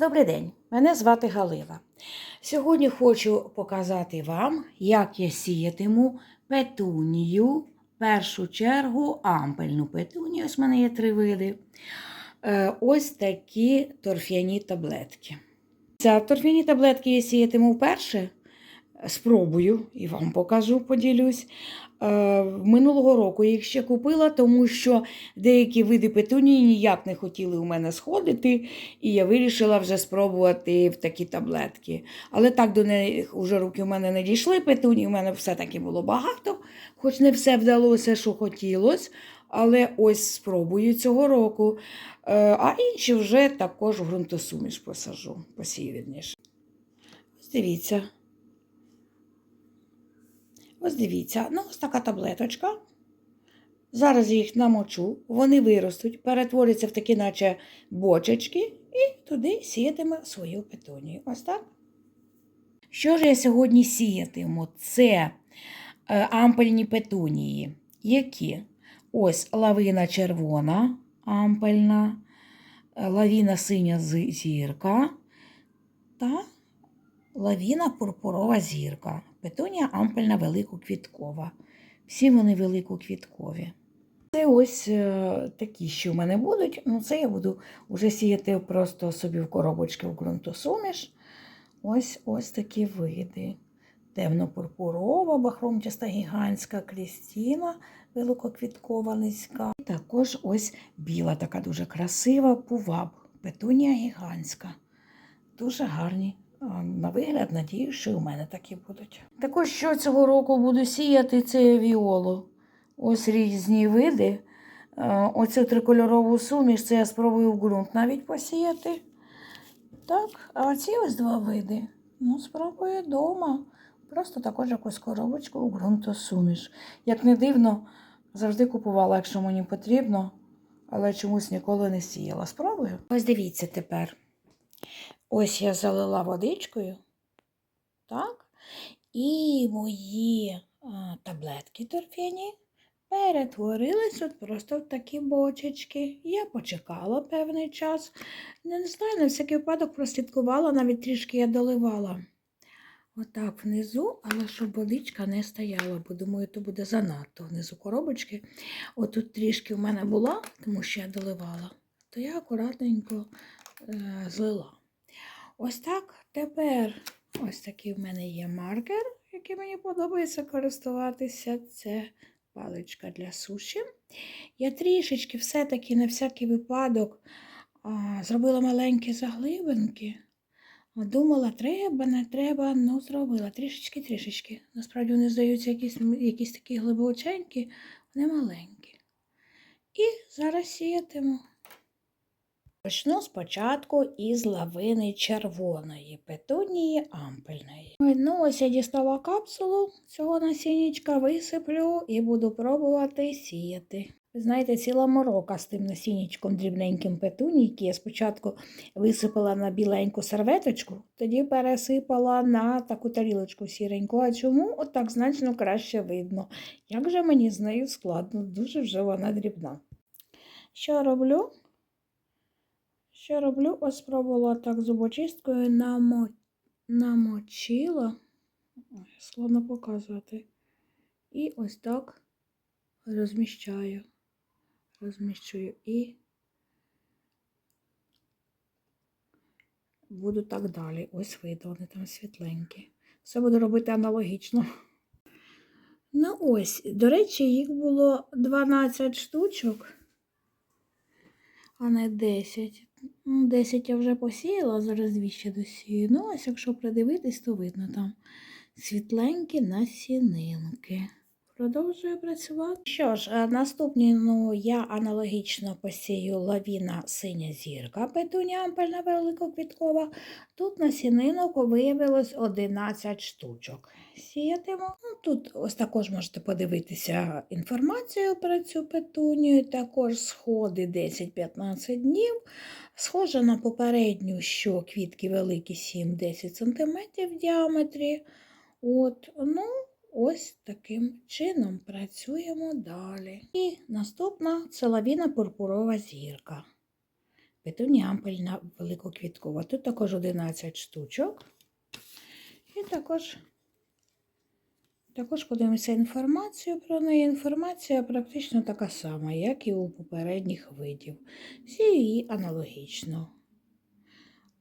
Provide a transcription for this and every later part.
Добрий день, мене звати Галина. Сьогодні хочу показати вам, як я сіятиму петунію, в першу чергу ампельну петунію. Ось в мене є три види. Е, Ось такі торф'яні таблетки. Ця торф'яні таблетки я сіятиму вперше. Спробую і вам покажу, поділюсь. Е, Минулого року я їх ще купила, тому що деякі види петунії ніяк не хотіли у мене сходити, і я вирішила вже спробувати в такі таблетки. Але так до них вже руки у мене не дійшли. Петунії у мене все-таки було багато, хоч не все вдалося, що хотілося. Але ось спробую цього року. Е, А інші вже також в ґрунтосуміш посажу, посію. Дивіться. Ось дивіться, ну ось така таблеточка. Зараз я їх намочу, вони виростуть, перетворяться в такі, наче бочечки, і туди сіятиме свою петунію. Ось так. Що ж я сьогодні сіятиму? Це е, ампельні петунії. Які? Ось лавина червона, ампельна, е, лавіна синя зірка та лавіна пурпурова зірка. Петунія ампельна великоквіткова. Всі вони великоквіткові. Це ось е, такі, що в мене будуть. Ну, це я буду вже сіяти просто собі в коробочки в ґрунтосуміш. Ось ось такі види. Темно-пурпурова, бахромчаста гігантська крістіна, великоквіткова низька. І також ось біла, така дуже красива пуваб. Петунія гігантська. Дуже гарні. На вигляд, надію, що і у мене такі будуть. Також що цього року буду сіяти, це віолу. Ось різні види. Оцю трикольорову суміш, це я спробую в ґрунт навіть посіяти. Так, а оці ось два види. Ну, спробую вдома. Просто також якусь коробочку у ґрунтосуміш. Як не дивно, завжди купувала, якщо мені потрібно, але чомусь ніколи не сіяла. Спробую. Ось дивіться тепер. Ось я залила водичкою. Так. І мої таблетки торфяні перетворились от просто в такі бочечки. Я почекала певний час. Не знаю, на всякий випадок прослідкувала, навіть трішки я доливала. Отак внизу, але щоб водичка не стояла, бо думаю, то буде занадто внизу коробочки. Отут трішки в мене була, тому що я доливала, то я акуратненько е, злила. Ось так. Тепер ось такий в мене є маркер, який мені подобається користуватися. Це паличка для суші. Я трішечки все-таки на всякий випадок а, зробила маленькі заглибинки. Думала, треба, не треба, ну зробила. Трішечки-трішечки. Насправді вони здаються якісь, якісь такі глибоченькі, вони маленькі. І зараз сіятиму. Почну спочатку із лавини червоної, петунії ампельної. Ну, ось я дістала капсулу цього насіннячка, висиплю і буду пробувати сіяти. Знаєте, ціла морока з тим насіннячком дрібненьким петунії, який я спочатку висипала на біленьку серветочку, тоді пересипала на таку тарілочку сіреньку. А чому? От так значно краще видно. Як же мені з нею складно, дуже вже вона дрібна. Що роблю? Що роблю? Ось спробувала так зубочисткою намо... намочила. Ой, складно показувати. І ось так розміщаю. Розміщую і буду так далі. Ось видно, вони там світленькі. Все буду робити аналогічно. Ну ось, до речі, їх було 12 штучок, а не 10. Ну, 10 я вже посіяла, зараз дві ще досію. Ну, ось якщо придивитись, то видно там світленькі насінинки. Продовжую працювати. Що ж, е, наступні ну, я аналогічно посію лавіна синя зірка, петуня ампельна великоквіткова. Тут насінинок виявилось 11 штучок. Сіятиму. Ну, тут ось також можете подивитися інформацію про цю петунію. Також сходи 10-15 днів. Схожа на попередню, що квітки великі 7-10 см в діаметрі. От, ну, ось таким чином працюємо далі. І наступна це лавіна пурпурова зірка. Петунія ампельна великоквіткова. Тут також 11 штучок. І також, також подивимося інформацію про неї. Інформація практично така сама, як і у попередніх видів. Всі її аналогічно.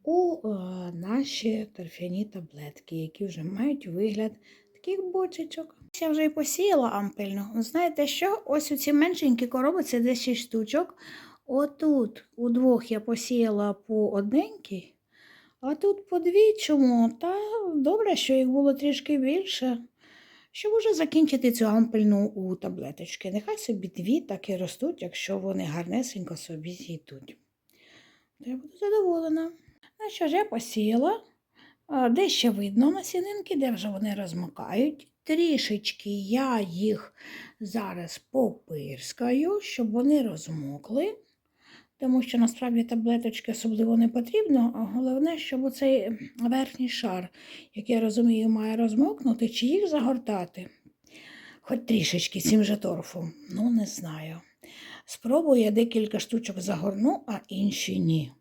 У е, наші торфяні таблетки, які вже мають вигляд таких бочечок. Я вже і посіяла ампельну. Знаєте що? Ось у ці меншенькі коробиці, десь 6 штучок. Отут у двох я посіяла по одненькій, а тут по дві. Чому? Та добре, що їх було трішки більше. Щоб уже закінчити цю ампельну у таблеточки. Нехай собі дві так і ростуть, якщо вони гарнесенько собі зійдуть. Я буду задоволена. Ну що ж, я посіяла. Де ще видно насінинки, де вже вони розмокають. Трішечки я їх зараз попирскаю, щоб вони розмокли. Тому що насправді таблеточки особливо не потрібно, а головне, щоб оцей верхній шар, як я розумію, має розмокнути, чи їх загортати. Хоч трішечки цим же торфом. Ну, не знаю. Спробую я декілька штучок загорну, а інші ні.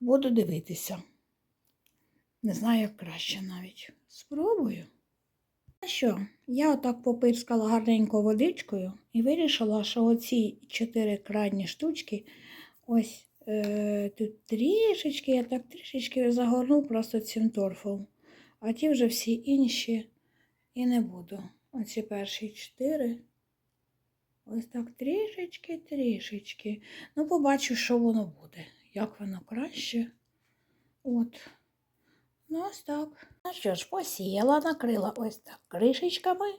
Буду дивитися. Не знаю, як краще навіть. Спробую. А що, я отак попирскала гарненько водичкою і вирішила, що оці чотири крайні штучки, ось е, тут трішечки, я так трішечки загорну просто цим торфом. А ті вже всі інші і не буду. Оці перші чотири. Ось так трішечки, трішечки. Ну, побачу, що воно буде. Як воно краще. От. Ну, ось так. Ну що ж, посіяла, накрила ось так кришечками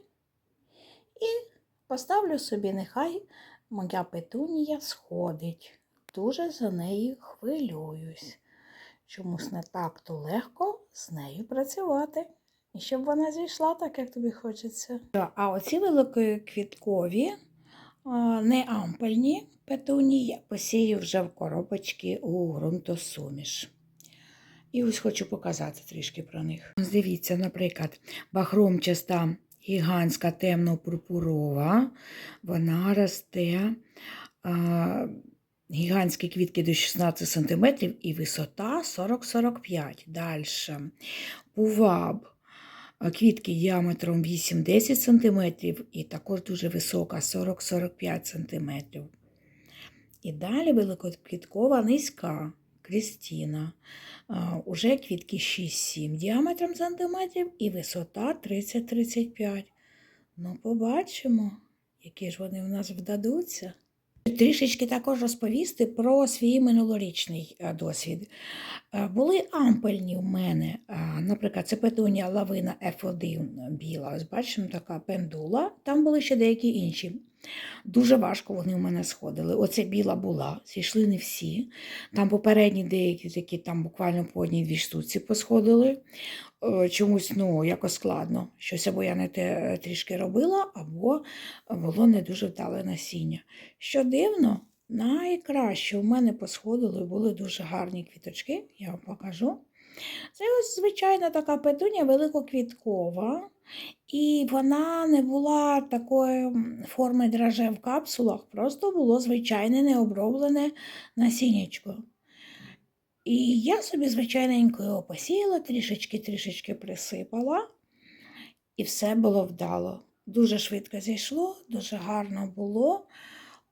і поставлю собі, нехай моя петунія сходить. Дуже за нею хвилююсь. Чомусь не так то легко з нею працювати. І щоб вона зійшла так, як тобі хочеться. А оці великоквіткові, не ампельні петунії, я посію вже в коробочки у ґрунтосуміш. І ось хочу показати трішки про них. Дивіться, наприклад, бахромчаста гігантська темно-пурпурова. Вона росте а, гігантські квітки до 16 см і висота 40-45 Далі. Пуваб. Квітки діаметром 8-10 см і також дуже висока 40-45 см. І далі великоквіткова низька Крістіна. Уже квітки 6-7 діаметром сантиметрів і висота 30-35. Ну, побачимо, які ж вони в нас вдадуться. Трішечки також розповісти про свій минулорічний е, досвід. Е, Були ампельні в мене, е, наприклад, це петунія лавина F1 біла. Ось бачимо, така пендула. Там були ще деякі інші. Дуже важко вони в мене сходили. Оце біла була, зійшли не всі. Там попередні деякі, які там буквально по одній дві штуці посходили. Е, Чомусь ну, якось складно. Щось або я не те е, трішки робила, або було не дуже вдале насіння. Що дивно, найкраще у мене посходили, були дуже гарні квіточки, я вам покажу. Це ось звичайна така петуня великоквіткова, і вона не була такої форми драже в капсулах, просто було звичайне необроблене насіннячко. І я собі звичайненько його посіяла, трішечки-трішечки присипала, і все було вдало. Дуже швидко зійшло, дуже гарно було.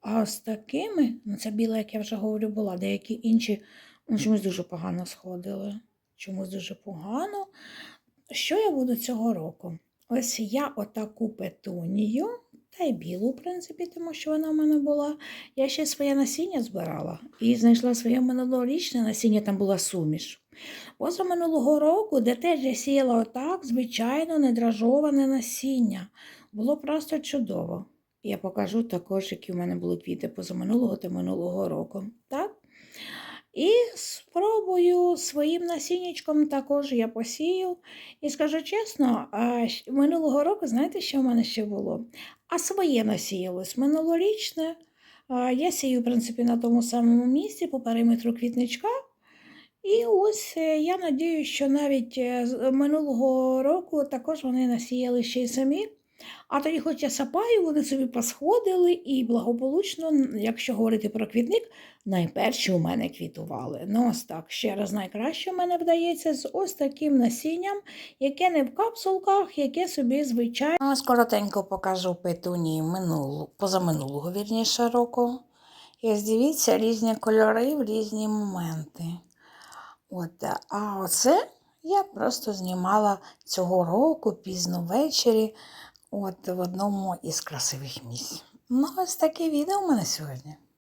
А з такими, ну це біла, як я вже говорю, була, деякі інші ну, чомусь дуже погано сходили. Чомусь дуже погано. Що я буду цього року? Ось я отаку петунію, та й білу, в принципі, тому що вона в мене була. Я ще своє насіння збирала і знайшла своє минулорічне насіння, там була суміш. Поза минулого року, де теж я сіяла отак, звичайно, недражоване насіння. Було просто чудово. Я покажу також, які в мене були квіти позаминулого та минулого року. Так? І спробую своїм насіннячком також я посію. І скажу чесно, минулого року, знаєте, що в мене ще було? А своє насіялось минулорічне. Я сію, в принципі, на тому самому місці по периметру квітничка. І ось е, я надію, що навіть е, минулого року також вони насіяли ще й самі. А тоді, хоч я сапаю, вони собі посходили і благополучно, якщо говорити про квітник, найперші у мене квітували. Ну, ось так, ще раз найкраще у мене вдається з ось таким насінням, яке не в капсулках, яке собі звичайно. Ось коротенько покажу петунії минулу, позаминулого вірніше року. І ось дивіться різні кольори в різні моменти. От, а оце я просто знімала цього року пізно ввечері, от в одному із красивих місць. Ну, ось таке відео у мене сьогодні.